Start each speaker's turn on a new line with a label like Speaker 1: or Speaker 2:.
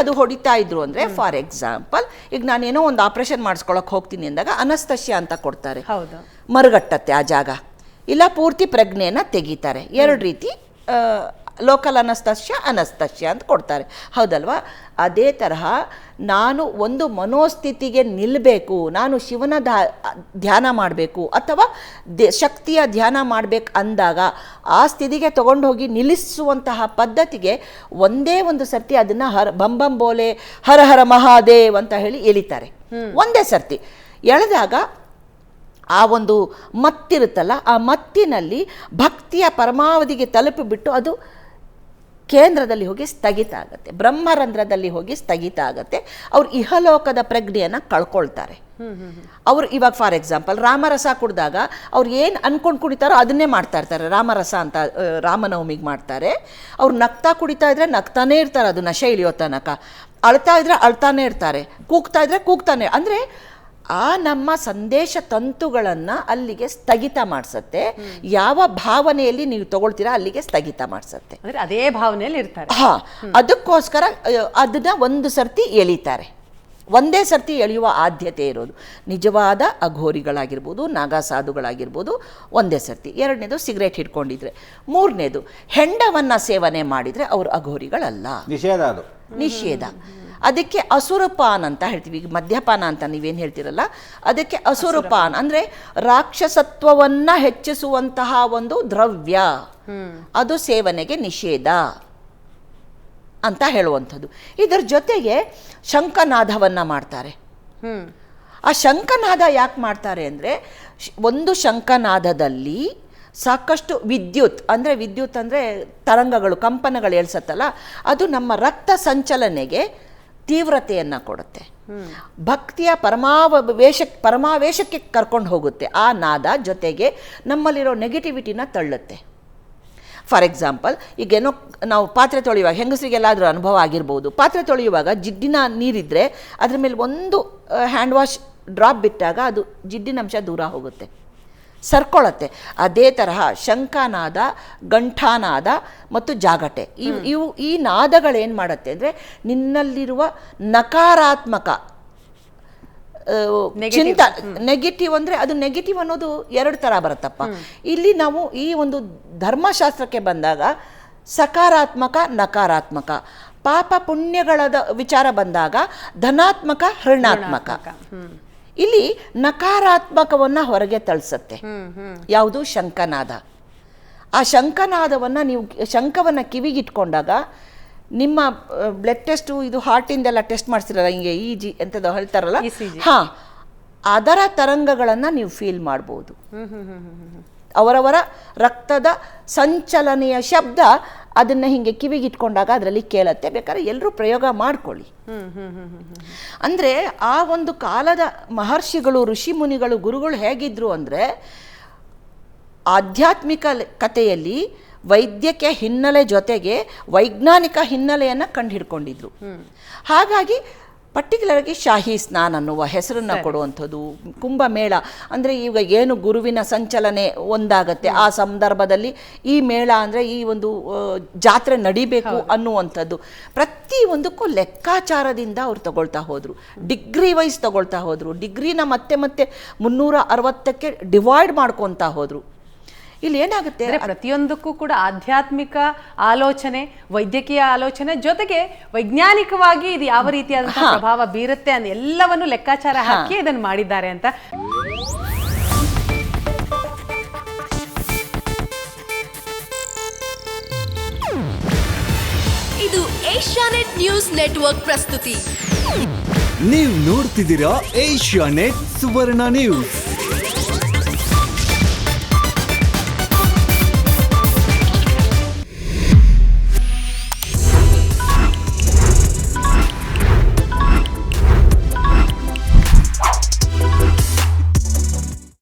Speaker 1: ಅದು ಹೊಡಿತಾ ಇದ್ರು ಅಂದರೆ ಫಾರ್ ಎಕ್ಸಾಂಪಲ್ ಈಗ ನಾನೇನೋ ಒಂದು ಆಪರೇಷನ್ ಮಾಡಿಸ್ಕೊಳಕ್ಕೆ ಹೋಗ್ತೀನಿ ಅಂದಾಗ ಅನಸ್ತಶ್ಯ ಅಂತ ಕೊಡ್ತಾರೆ.
Speaker 2: ಹೌದು.
Speaker 1: ಮರುಗಟ್ಟತ್ತೆ ಆ ಜಾಗ. ಇಲ್ಲ ಪೂರ್ತಿ ಪ್ರಜ್ಞೆಯನ್ನ ತೆಗಿತಾರೆ. ಎರಡು ರೀತಿ ಲೋಕಲ್ ಅನಸ್ತಸ್ಯ ಅನಸ್ತಸ್ಯ ಅಂತ ಕೊಡ್ತಾರೆ. ಹೌದಲ್ವಾ? ಅದೇ ತರಹ ನಾನು ಒಂದು ಮನೋಸ್ಥಿತಿಗೆ ನಿಲ್ಲಬೇಕು ನಾನು ಶಿವನ ಧಾ ಧ್ಯಾನ ಮಾಡಬೇಕು ಅಥವಾ ದೇ ಶಕ್ತಿಯ ಧ್ಯಾನ ಮಾಡಬೇಕು ಅಂದಾಗ ಆ ಸ್ಥಿತಿಗೆ ತಗೊಂಡು ಹೋಗಿ ನಿಲ್ಲಿಸುವಂತಹ ಪದ್ಧತಿಗೆ ಒಂದೇ ಒಂದು ಸರ್ತಿ ಅದನ್ನು ಹರ ಬಂಬಂಬೋಲೆ ಹರ ಹರ ಮಹಾದೇವ್ ಅಂತ ಹೇಳಿ ಎಳಿತಾರೆ. ಒಂದೇ ಸರ್ತಿ. ಎಳೆದಾಗ ಆ ಒಂದು ಮತ್ತಿರುತ್ತಲ್ಲ ಆ ಮತ್ತಿನಲ್ಲಿ ಭಕ್ತಿಯ ಪರಮಾವಧಿಗೆ ತಲುಪಿಬಿಟ್ಟು ಅದು ಕೇಂದ್ರದಲ್ಲಿ ಹೋಗಿ ಸ್ಥಗಿತ ಆಗುತ್ತೆ. ಬ್ರಹ್ಮರಂಧ್ರದಲ್ಲಿ ಹೋಗಿ ಸ್ಥಗಿತ ಆಗುತ್ತೆ. ಅವ್ರು ಇಹಲೋಕದ ಪ್ರಜ್ಞೆಯನ್ನು ಕಳ್ಕೊಳ್ತಾರೆ. ಅವರು ಇವಾಗ ಫಾರ್ ಎಕ್ಸಾಂಪಲ್ ರಾಮರಸ ಕುಡಿದಾಗ ಅವ್ರು ಏನು ಅನ್ಕೊಂಡು ಕುಡಿತಾರೋ ಅದನ್ನೇ ಮಾಡ್ತಾ ಇರ್ತಾರೆ. ರಾಮರಸ ಅಂತ ರಾಮನವಮಿಗೆ ಮಾಡ್ತಾರೆ. ಅವ್ರು ನಗ್ತಾ ಕುಡಿತಾ ಇದ್ರೆ ನಗ್ತಾನೇ ಇರ್ತಾರೆ. ಅದು ನಶೆ ಇಳಿಯೋ ತನಕ. ಅಳ್ತಾ ಇದ್ರೆ ಅಳ್ತಾನೆ ಇರ್ತಾರೆ. ಕೂಗ್ತಾ ಇದ್ರೆ ಕೂಗ್ತಾನೆ. ಅಂದರೆ ಆ ನಮ್ಮ ಸಂದೇಶ ತಂತುಗಳನ್ನು ಅಲ್ಲಿಗೆ ಸ್ಥಗಿತ ಮಾಡಿಸತ್ತೆ. ಯಾವ ಭಾವನೆಯಲ್ಲಿ ನೀವು ತಗೊಳ್ತೀರಾ ಅಲ್ಲಿಗೆ ಸ್ಥಗಿತ ಮಾಡಿಸತ್ತೆ.
Speaker 2: ಅಂದ್ರೆ ಅದೇ ಭಾವನೆಯಲ್ಲಿ ಇರ್ತಾರೆ.
Speaker 1: ಹಾ ಅದಕ್ಕೋಸ್ಕರ ಅದನ್ನ ಒಂದು ಸರ್ತಿ ಎಳಿತಾರೆ. ಒಂದೇ ಸರ್ತಿ ಎಳೆಯುವ ಆದ್ಯತೆ ಇರೋದು. ನಿಜವಾದ ಅಘೋರಿಗಳಾಗಿರ್ಬೋದು ನಾಗಾಸಾಧುಗಳಾಗಿರ್ಬೋದು ಒಂದೇ ಸರ್ತಿ. ಎರಡನೇದು ಸಿಗರೇಟ್ ಹಿಡ್ಕೊಂಡಿದ್ರೆ. ಮೂರನೇದು ಹೆಂಡವನ್ನ ಸೇವನೆ ಮಾಡಿದ್ರೆ ಅವರು ಅಘೋರಿಗಳಲ್ಲ.
Speaker 3: ನಿಷೇಧ ಅದು.
Speaker 1: ನಿಷೇಧ. ಅದಕ್ಕೆ ಅಸುರಪಾನ್ ಅಂತ ಹೇಳ್ತೀವಿ. ಈಗ ಮದ್ಯಪಾನ ಅಂತ ನೀವೇನು ಹೇಳ್ತೀರಲ್ಲ ಅದಕ್ಕೆ ಅಸುರಪಾನ್ ಅಂದರೆ ರಾಕ್ಷಸತ್ವವನ್ನು ಹೆಚ್ಚಿಸುವಂತಹ ಒಂದು ದ್ರವ್ಯ. ಅದು ಸೇವನೆಗೆ ನಿಷೇಧ ಅಂತ ಹೇಳುವಂಥದ್ದು. ಇದರ ಜೊತೆಗೆ ಶಂಖನಾದವನ್ನು ಮಾಡ್ತಾರೆ. ಆ ಶಂಖನಾದ ಯಾಕೆ ಮಾಡ್ತಾರೆ ಅಂದರೆ ಒಂದು ಶಂಖನಾದದಲ್ಲಿ ಸಾಕಷ್ಟು ವಿದ್ಯುತ್ ಅಂದರೆ ವಿದ್ಯುತ್ ಅಂದರೆ ತರಂಗಗಳು ಕಂಪನಗಳು ಏಳ್ಸತ್ತಲ್ಲ ಅದು ನಮ್ಮ ರಕ್ತ ಸಂಚಲನೆಗೆ ತೀವ್ರತೆಯನ್ನು ಕೊಡುತ್ತೆ. ಭಕ್ತಿಯ ಪರಮಾವ ವೇಷ ಪರಮಾವೇಶಕ್ಕೆ ಕರ್ಕೊಂಡು ಹೋಗುತ್ತೆ. ಆ ನಾದ ಜೊತೆಗೆ ನಮ್ಮಲ್ಲಿರೋ ನೆಗೆಟಿವಿಟಿನ ತಳ್ಳುತ್ತೆ. ಫಾರ್ ಎಕ್ಸಾಂಪಲ್ ಈಗೇನೋ ನಾವು ಪಾತ್ರೆ ತೊಳೆಯುವಾಗ ಹೆಂಗಸರಿಗೆಲ್ಲಾದರೂ ಅನುಭವ ಆಗಿರ್ಬೋದು. ಪಾತ್ರೆ ತೊಳೆಯುವಾಗ ಜಿಡ್ಡಿನ ನೀರಿದ್ದರೆ ಅದ್ರ ಮೇಲೆ ಒಂದು ಹ್ಯಾಂಡ್ ವಾಶ್ ಡ್ರಾಪ್ ಬಿಟ್ಟಾಗ ಅದು ಜಿಡ್ಡಿನ ಅಂಶ ದೂರ ಹೋಗುತ್ತೆ. ಸರ್ಕೊಳತ್ತೆ. ಅದೇ ತರಹ ಶಂಖನಾದ ಗಂಠಾನಾದ ಮತ್ತು ಜಾಗಟೆ. ಇವು ಇವು ಈ ನಾದಗಳೇನು ಮಾಡುತ್ತೆ ಅಂದರೆ ನಿನ್ನಲ್ಲಿರುವ ನಕಾರಾತ್ಮಕ ಚಿಂತ ನೆಗೆಟಿವ್ ಅಂದರೆ ಅದು ನೆಗೆಟಿವ್ ಅನ್ನೋದು ಎರಡು ಥರ ಬರುತ್ತಪ್ಪ. ಇಲ್ಲಿ ನಾವು ಈ ಒಂದು ಧರ್ಮಶಾಸ್ತ್ರಕ್ಕೆ ಬಂದಾಗ ಸಕಾರಾತ್ಮಕ ನಕಾರಾತ್ಮಕ. ಪಾಪ ಪುಣ್ಯಗಳದ ವಿಚಾರ ಬಂದಾಗ ಧನಾತ್ಮಕ ಋಣಾತ್ಮಕ ಇಲ್ಲಿ ನಕಾರಾತ್ಮಕವನ್ನು ಹೊರಗೆ ತಳಿಸತ್ತೆ. ಯಾವುದು ಶಂಖನಾದ. ಆ ಶಂಖನಾದವನ್ನು ನೀವು ಶಂಖವನ್ನು ಕಿವಿಗಿಟ್ಕೊಂಡಾಗ ನಿಮ್ಮ ಬ್ಲಡ್ ಟೆಸ್ಟು ಇದು ಹಾರ್ಟಿಂದೆಲ್ಲ ಟೆಸ್ಟ್ ಮಾಡ್ತಿರಲ್ಲ ಹಿಂಗೆ ಇ ಜಿ ಎಂಥದ್ದು ಹೇಳ್ತಾರಲ್ಲ. ಹಾಂ ಅದರ ತರಂಗಗಳನ್ನು ನೀವು ಫೀಲ್ ಮಾಡ್ಬೋದು. ಅವರವರ ರಕ್ತದ ಸಂಚಲನೆಯ ಶಬ್ದ ಅದನ್ನು ಹಿಂಗೆ ಕಿವಿಗಿಟ್ಕೊಂಡಾಗ ಅದರಲ್ಲಿ ಕೇಳತ್ತೆ. ಬೇಕಾದ್ರೆ ಎಲ್ಲರೂ ಪ್ರಯೋಗ ಮಾಡ್ಕೊಳ್ಳಿ.
Speaker 2: ಹ್ಮ್ ಹ್ಮ್ ಹ್ಮ್ ಹ್ಮ್ ಹ್ಮ್
Speaker 1: ಅಂದರೆ ಆ ಒಂದು ಕಾಲದ ಮಹರ್ಷಿಗಳು ಋಷಿ ಮುನಿಗಳು ಗುರುಗಳು ಹೇಗಿದ್ರು ಅಂದರೆ ಆಧ್ಯಾತ್ಮಿಕ ಕಥೆಯಲ್ಲಿ ವೈದ್ಯಕೀಯ ಹಿನ್ನೆಲೆ ಜೊತೆಗೆ ವೈಜ್ಞಾನಿಕ ಹಿನ್ನೆಲೆಯನ್ನು ಕಂಡುಹಿಡ್ಕೊಂಡಿದ್ರು. ಹಾಗಾಗಿ ಪರ್ಟಿಕ್ಯುಲರ್ಗೆ ಶಾಹಿ ಸ್ನಾನ್ ಅನ್ನುವ ಹೆಸರನ್ನು ಕೊಡುವಂಥದ್ದು. ಕುಂಭಮೇಳ ಅಂದರೆ ಈಗ ಏನು ಗುರುವಿನ ಸಂಚಲನೆ ಒಂದಾಗತ್ತೆ. ಆ ಸಂದರ್ಭದಲ್ಲಿ ಈ ಮೇಳ ಅಂದರೆ ಈ ಒಂದು ಜಾತ್ರೆ ನಡಿಬೇಕು ಅನ್ನುವಂಥದ್ದು. ಪ್ರತಿಯೊಂದಕ್ಕೂ ಲೆಕ್ಕಾಚಾರದಿಂದ ಅವ್ರು ತಗೊಳ್ತಾ ಹೋದರು. ಡಿಗ್ರಿ ವೈಸ್ ತಗೊಳ್ತಾ ಹೋದರು. ಡಿಗ್ರಿನ ಮತ್ತೆ ಮತ್ತೆ ಮುನ್ನೂರ ಅರವತ್ತಕ್ಕೆ ಡಿವೈಡ್ ಮಾಡ್ಕೊತಾ ಹೋದರು. ಇಲ್ಲಿ ಏನಾಗುತ್ತೆ?
Speaker 2: ಅಂದ್ರೆ ಪ್ರತಿಯೊಂದಕ್ಕೂ ಕೂಡ ಆಧ್ಯಾತ್ಮಿಕ ಆಲೋಚನೆ ವೈದ್ಯಕೀಯ ಆಲೋಚನೆ ಜೊತೆಗೆ ವೈಜ್ಞಾನಿಕವಾಗಿ ಇದು ಯಾವ ರೀತಿಯಾದಂತಹ ಪ್ರಭಾವ ಬೀರುತ್ತೆ ಅಂತ ಎಲ್ಲವನ್ನು ಲೆಕ್ಕಾಚಾರ ಹಾಕಿ ಇದನ್ನು ಮಾಡಿದ್ದಾರೆ ಅಂತ.
Speaker 4: ಇದು ಏಷ್ಯಾನೆಟ್ ನ್ಯೂಸ್ ನೆಟ್ವರ್ಕ್ ಪ್ರಸ್ತುತಿ.
Speaker 5: ನೀವು ನೋಡ್ತಿದ್ದೀರಾ ಏಷ್ಯಾ ನೆಟ್ ಸುವರ್ಣ ನ್ಯೂಸ್.